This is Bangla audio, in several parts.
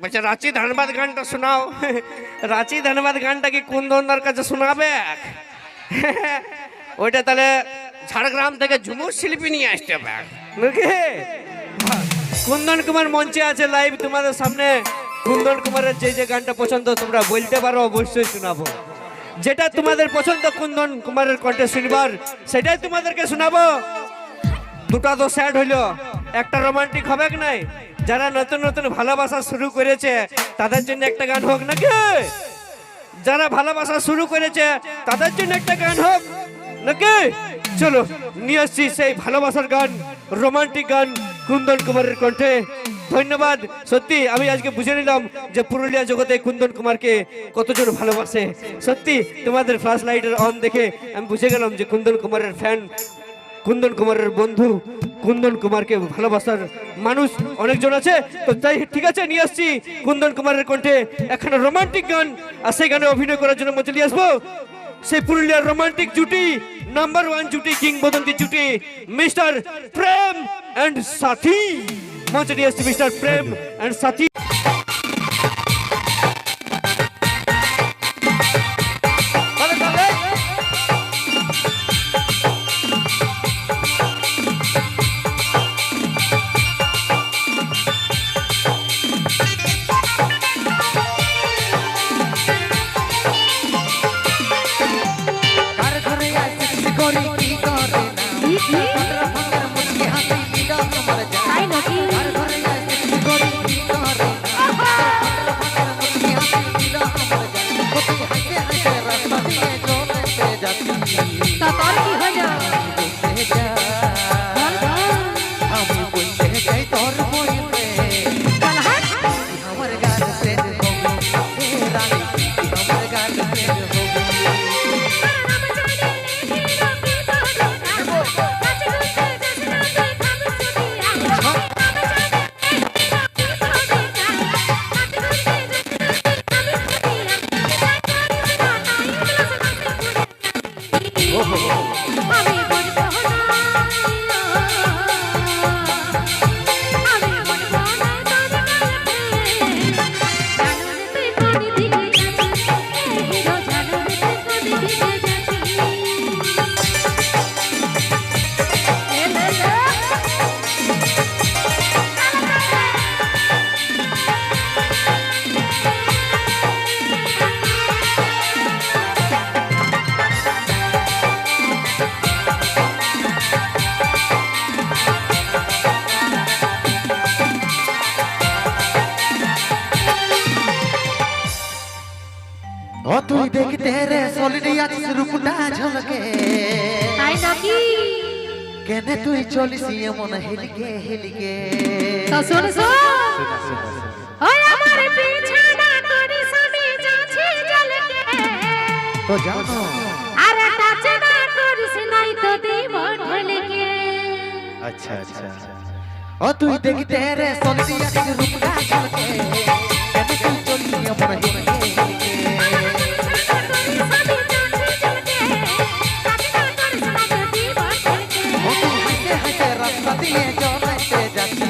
বলছে, রাঁচি ধানবাদ গানটা শোনাও। রাঁচি ধানবাদ গানটা কি কুন্দনদার কাছে শোনাবে? ওইটা তাহলে ঝাড়গ্রাম থেকে ঝুমুর শিল্পী নিয়ে আসতে হবে। কুন্দন কুমার মঞ্চে আছে লাইভ তোমাদের সামনে কুন্দন কুমারের যে যে গানটা পছন্দ তোমরা বলতে পারো, অবশ্যই শোনাবো। যেটা তোমাদের পছন্দ কুন্দন কুমারের কণ্ঠে শুনবার, সেটাই তোমাদেরকে শোনাবো। দুটা তো স্যাড হইল, একটা রোমান্টিক হবে কি নাই? যারা নতুন নতুন ভালোবাসা শুরু করেছে, তাদের জন্য একটা গান হোক নাকি? যারা ভালোবাসা শুরু করেছে, তাদের জন্য একটা গান হোক নাকি? চলো, নিয়ে আসছি সেই ভালোবাসার গান, রোমান্টিক গান কুন্দন কুমারের কণ্ঠে। ধন্যবাদ। সত্যি, আমি আজকে বুঝে নিলাম যে পুরুলিয়া জগতে কুন্দন কুমারকে কতজন ভালোবাসে। সত্যি, তোমাদের ফ্ল্যাশ লাইটের অন দেখে আমি বুঝে গেলাম যে কুন্দন কুমারের ফ্যান কুন্দন কুমারের বন্ধু, কুন্দন কুমারকে ভালোবাসার মানুষ অনেকজন আছে। তো তাই ঠিক আছে, নিয়ে আসছি কুন্দন কুমারের কণ্ঠে এখানে রোমান্টিক গান। আর সেই গানে অভিনয় করার জন্য মধ্যে নিয়ে আসব। সেই পুরুলিয়ার রোমান্টিক জুটি, নাম্বার ওয়ান জুটি, কিংবদন্তি জুটি, মিস্টার প্রেম অ্যান্ড সাথী। মঞ্চে নিয়ে আসছি, মিস্টার প্রেম অ্যান্ড সাথী। ও তুই দেখতে রে সলিনি আছিস রূপটা ঝলকে। তাই নাকি? কেনে তুই চলিস এমন হেলিকে হেলিকে? তো শোন শোন। ওই আমার পিছানা করিস আমি যাচ্ছি জলকে। তো জানো আরে টাচ না করিস নাই তো দেব ঢলকে। আচ্ছা আচ্ছা। ও তুই দেখতে রে সলিনি আছিস রূপটা ঝলকে। কেনে তুই চলিস এমন হেলিকে? রাস্তা দিয়ে চলাইতে যাচ্ছি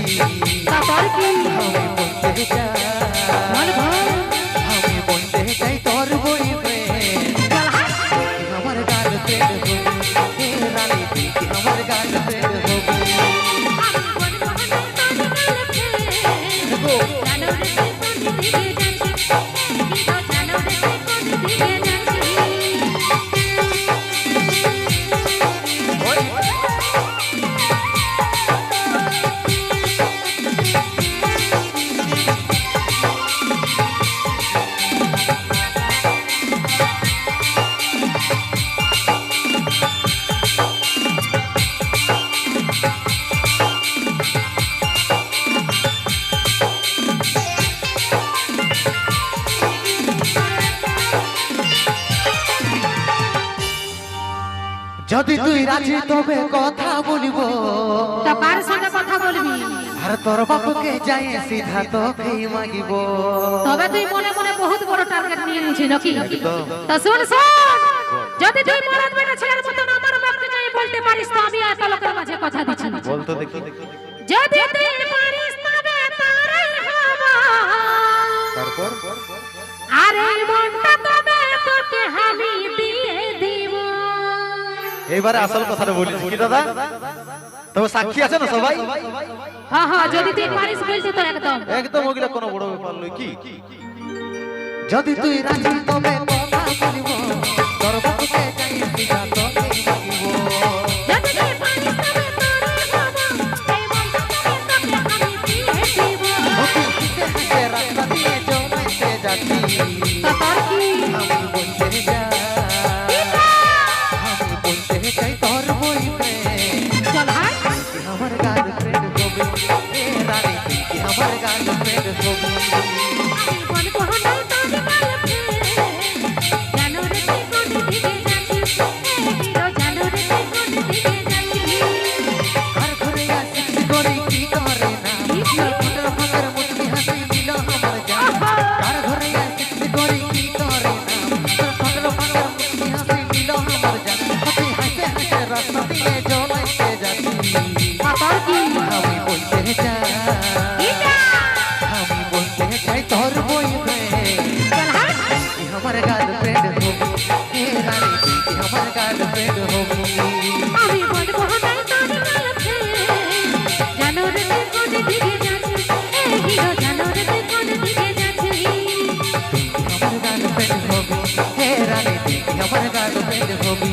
যদি তুই রাজি তবে কথা বলিব। তা কার সঙ্গে কথা বলবি? আর তোর বাপকে যাই সিধা তোকে মাগিব। তবে তুই মনে মনে বহুত বড় টার্গেট নিয়ে নিয়েছিস নাকি? তা শুন শুন! যদি তুই মরদ বেটা ছেলের মতন আমার বাপকে যাই বলতে পারিস তো আমি এত লোকের মাঝে কথা দিচ্ছি বলতো দেখি। যদি তুই এইবারে আসল কথাটা বলি। কি দাদা? তবে সাক্ষী আছে না সবাই? হ্যাঁ হ্যাঁ যদি তুই পারিস বলছি তো একদম। একদম ওগুলা কোনো বড় ব্যাপার নয় কি? যদি তুই রাজি তবে কথা বলিব তোর বাপুকে যাই দিবা যদি তুই পারিস তবে তোরে বাবা এই মনটা তবে আমি দিয়ে দিব ওকে হাসে হাসে রাস্তা দিয়ে জমাইতে যাচ্ছি। গার্লফ্রেন্ড হবি।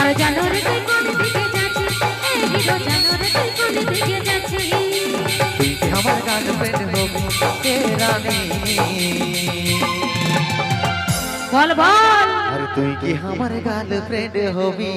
আর জানো রে তুই কোন দিকে যাচ্ছিস? এ হিরো জানো রে তুই কোন দিকে যাচ্ছিস? তুই কি আমার গার্লফ্রেন্ড হবি হে রানী বল বল। আর তুই কি আমার গার্লফ্রেন্ড হবি।